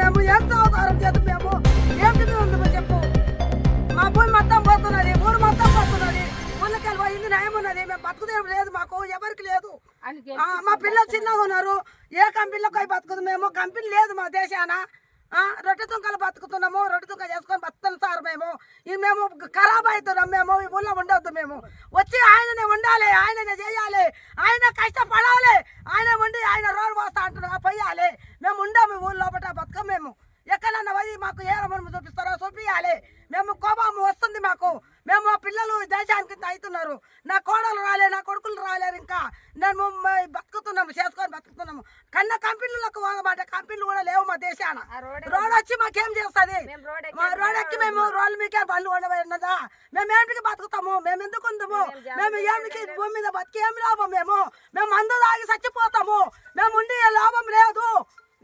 మేము ఎంత అవతారం చేత మేము ఏంటి మేము చెప్పు. మా భూమి మొత్తం పోతున్నది ఊరు మొత్తం పోతున్నది ఊళ్ళకెళ్ళి పోయింది న్యాయం ఉన్నది మేము బతుకుదే లేదు మాకు ఎవరికి లేదు. మా పిల్లలు చిన్నగా ఉన్నారు ఏ కంపెనీలో పోయి బతుకుదు మేము కంపెనీ లేదు మా దేశాన. రొట్టె తుంకలు బతుకుతున్నాము రొట్టె తుంక చేసుకొని బతుకుతాం సార్ మేము. ఈ మేము ఖరాబ్ అవుతున్నాం మేము ఈ ఊళ్ళో ఉండొద్దు మేము. వచ్చి ఆయననే ఉండాలి ఆయననే చేయాలి ఆయన కష్టపడాలి. మాకు ఏ రమ్మని చూపిస్తారో చూపించాలి మేము కోపం వస్తుంది మాకు. మేము మా పిల్లలు దేశానికి అవుతున్నారు నా కోడలు రాలే నా కొడుకులు రాలేరు ఇంకా. నేను బతుకుతున్నాము చేసుకొని బతుకుతున్నాము. కన్న కంపెనీలకు పోగమాట కంపెనీలు కూడా లేవు మా దేశాన. రోడ్ వచ్చి మాకేం చేస్తుంది? మా రోడ్ ఎక్కి మేము రోడ్ల మీకే బండ్లు ఉండబడినదా మేము ఏమిటికి బతుకుతాము? మేము ఎందుకు ఉందము? మేము ఏమిటికి భూమి మీద బతికి? ఏం లాభం మేము? మేము మందు తాగి చచ్చిపోతాము. మేము ఉండి లాభం లేదు.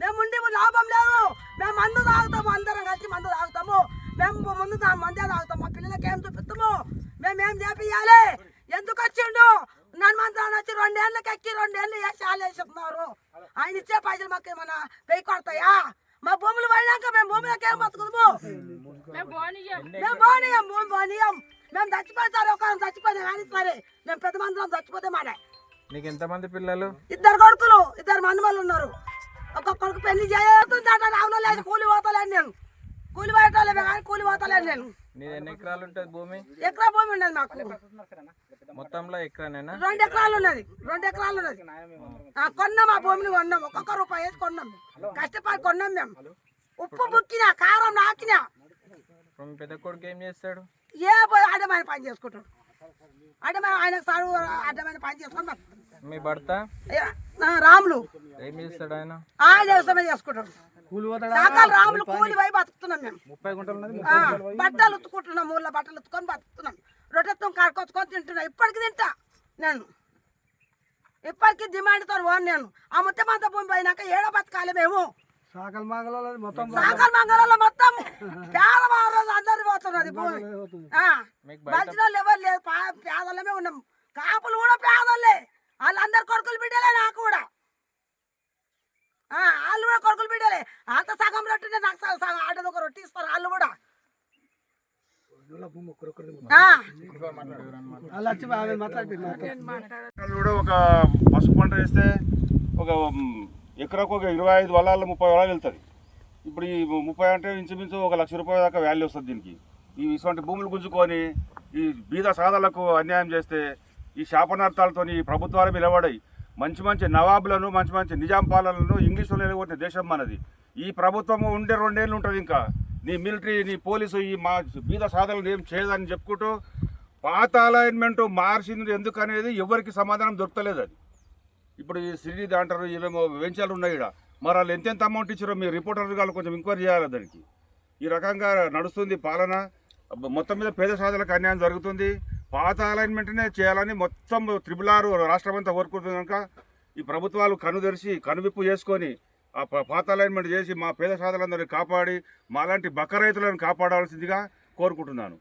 మేము ఉండి లాభం లేదు. మేము మందు తాగుతాము అందరం కలిసి మందు తాగుతాము. మేము ముందు మందే తాగుతాము. మా పిల్లలకి ఏం చూపిస్తాము? మేము ఏం చేపియాలి ఎందుకు వచ్చిండు? నన్ను మంత్రాన్ని వచ్చి రెండేళ్ళకి ఎక్కి రెండేళ్ళు వేసి ఆలేస్తున్నారు ఆయన ఇచ్చే పైసలు మాకు ఏమన్నా వెయ్యి కొడతాయా? మా భూములు పోయినాక మేము భూములకి ఏం బతుకుతాము? మేము పోనీయం భూమి పోనీయం మేము చచ్చిపోతారు ఒక చచ్చిపోతే కానీ సరే మేము పెద్ద మందిరం చచ్చిపోతే మాడే నీకు ఎంతమంది పిల్లలు? ఇద్దరు కొడుకులు ఇద్దరు మనుమలు ఉన్నారు. ఒక కొడుకు పెళ్ళి చేస్తుందట రావులో లేదు కూలి పోతలేను నేను. కూలి పోయటోళ్ళే కానీ కూలి పోతలేను నేను. నీది ఎన్ని ఎకరాలు ఉంటుంది భూమి? ఎకరా భూమి ఉన్నది మాకు. మొత్తంలో ఎకరానేనా? రెండు ఎకరాలు ఉన్నది రెండు ఎకరాలు ఉన్నది. కొన్నాం ఆ భూమిని కొన్నాం ఒక్కొక్క రూపాయి వేసి కొన్నాం. కష్టపడి కొన్నాం మేము. ఉప్పు బుక్కినా కారం నాకినా. పెద్ద కొడుకు ఏం చేస్తాడు? ఏ పోయి అడ్డమైన పని చేసుకుంటాడు. అడ్డమైన ఆయన చదువు అడ్డమైన పని చేసుకొని. మీ భర్త? రాములు. ఏం చేస్తాడు ఆయన? ఆయన వ్యవసాయం చేసుకుంటాడు. సాకాలు రాములు కూలి పోయి బతుకుతున్నాం మేము. ముప్పై గుంటలు ఆ, బట్టలు ఉతుకుంటున్నాం ఊళ్ళో బట్టలు ఉతుకొని బతుకుతున్నాం. రొట్టెతో కాడుకొచ్చుకొని తింటున్నా. ఇప్పటికి తింటా నేను. ఇప్పటికి డిమాండ్తో పోను నేను. ఆ ముత్తమంత భూమి పోయినాక ఏడో బతకాలి మేము. సాకల మంగళ మొత్తం సాకల్ మంగళంలో మొత్తం పేదవారు అందరు పోతున్నది భూమి వాళ్ళు ఎవరు లేదు పేదలమే ఉన్నాం. కాపులు కూడా పేదోళ్ళే. వాళ్ళందరు కొడుకులు బిడ్డలే నాకు కూడా. ఆ, వాళ్ళు కూడా కొడుకులు బిడ్డలే. అంత సగం రొట్టెనే నాకు సగం ఆటది ఒక రొట్టె ఇస్తారు వాళ్ళు కూడా. కూడా ఒక పసుపు పంట వేస్తే ఒక ఎకరాకు ఒక ఇరవై ఐదు వలాలు ముప్పై వలాలు వెళ్తుంది ఇప్పుడు ఈ ముప్పై అంటే ఇంచుమించు ఒక లక్ష రూపాయల దాకా వాల్యూ వస్తుంది దీనికి. ఈ ఇటువంటి భూములు గుంజుకొని ఈ బీద సాధలకు అన్యాయం చేస్తే ఈ శాపనార్థాలతో ఈ ప్రభుత్వాలు నిలబడాయి మంచి మంచి నవాబులను మంచి మంచి నిజాం పాలనలను ఇంగ్లీషులో నిలబడిన దేశం మనది. ఈ ప్రభుత్వం ఉండే రెండేళ్ళు ఉంటుంది ఇంకా. నీ మిలిటరీ నీ పోలీసు ఈ మా బీద సాధనలు ఏం చేయదని చెప్పుకుంటూ పాత అలైన్మెంట్ మార్చింది ఎందుకనేది ఎవరికి సమాధానం దొరకలేదు అది. ఇప్పుడు ఈ సిరి అంటారు ఇవేమో వెంచాలు ఉన్నాయి ఇక్కడ మరి వాళ్ళు ఎంతెంత అమౌంట్ ఇచ్చారో మీ రిపోర్టర్ గారు కొంచెం ఎంక్వైరీ చేయాలి దానికి. ఈ రకంగా నడుస్తుంది పాలన. మొత్తం మీద పేద సాధనలకు అన్యాయం జరుగుతుంది. పాత అలైన్మెంట్నే చేయాలని మొత్తం త్రిపుల్ ఆరు రాష్ట్రం అంతా కోరుకుంటుంది కనుక ఈ ప్రభుత్వాలు కనుదెరిచి కనువిప్పు చేసుకొని ఆ ప- పాత అలైన్మెంట్ చేసి మా పేద సాధనలందరినీ కాపాడి మాలాంటి బక్క రైతులను కాపాడాల్సిందిగా కోరుకుంటున్నాను.